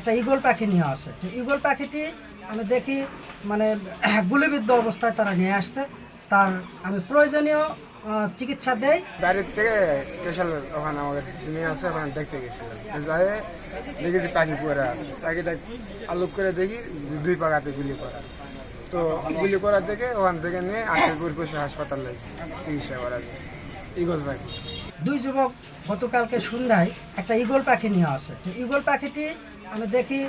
একটা ইগল পাখি নিয়ে আসে। তো ইগল পাখিটি আমি দেখি মানে গুলিবিদ্ধ অবস্থায় তারা নিয়ে আসছে। তার আমি প্রয়োজনীয় চিকিৎসা দেই। বাড়ির থেকে স্পেশাল ওখানে আমাদের জমি আছে ওখানে দেখতে গেছিলাম। যাই দেখেছি পাখি পরে আছে। পাখিটা আলোক করে দেখি যে দুই পাকাতে গুলি করা। তো গুলি করার থেকে ওখান থেকে নিয়ে আশাপুর পশু হাসপাতালে চিকিৎসা করা যায়। ইগল পাখি। দুই যুবক গতকালকে সন্ধ্যায় একটা ইগল পাখি নিয়ে আসে। তো ইগল পাখিটি আমি দেখি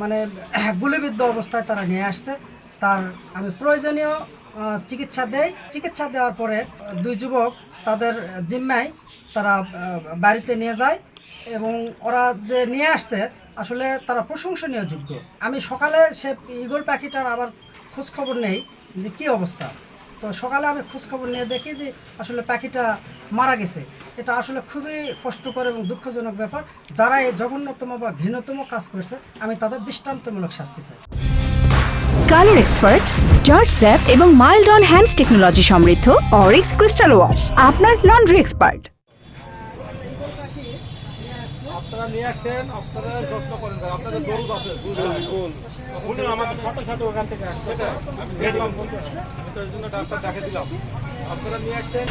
মানে গুলিবিদ্ধ অবস্থায় তারা নিয়ে আসছে। তার, আমি প্রয়োজনীয় চিকিৎসা দেই। চিকিৎসা দেওয়ার পরে, দুই যুবক তাদের জিম্মায় তারা বাড়িতে নিয়ে যায় এবং ওরা যে নিয়ে আসছে, আসলে তারা প্রশংসনীয় যোগ্য। আমি সকালে সে ইগল পাখিটার আবার খোঁজখবর নেই যে কী অবস্থা। তো সকালে আমি খোঁজখবর নিয়ে দেখি যে আসলে পাখিটা মারা গেছে। এটা আসলে খুবই কষ্টকর এবং দুঃখজনক ব্যাপার। যারা এই জঘন্যতম বা ঘৃণতম কাজ করছে, আমি তাদের দৃষ্টান্তমূলক শাস্তি চাই। কালার এক্সপার্ট জর্জ স্যাপ এবং মাইল্ড অন হ্যান্ডস টেকনোলজি সমৃদ্ধ অরিক্স ক্রিস্টাল ওয়াশ, আপনার লন্ড্রি এক্সপার্ট। আপনারা নিয়ে আসেন আপনারা যত্ন করেন আপনাদের গরু আছে উনি আমাদের সাথে সাথে ওখান থেকে আসছে। আমি দেখলাম। আমি এই জন্য ডাক্তার দেখে দিলাম। আপনারা নিয়ে আসছেন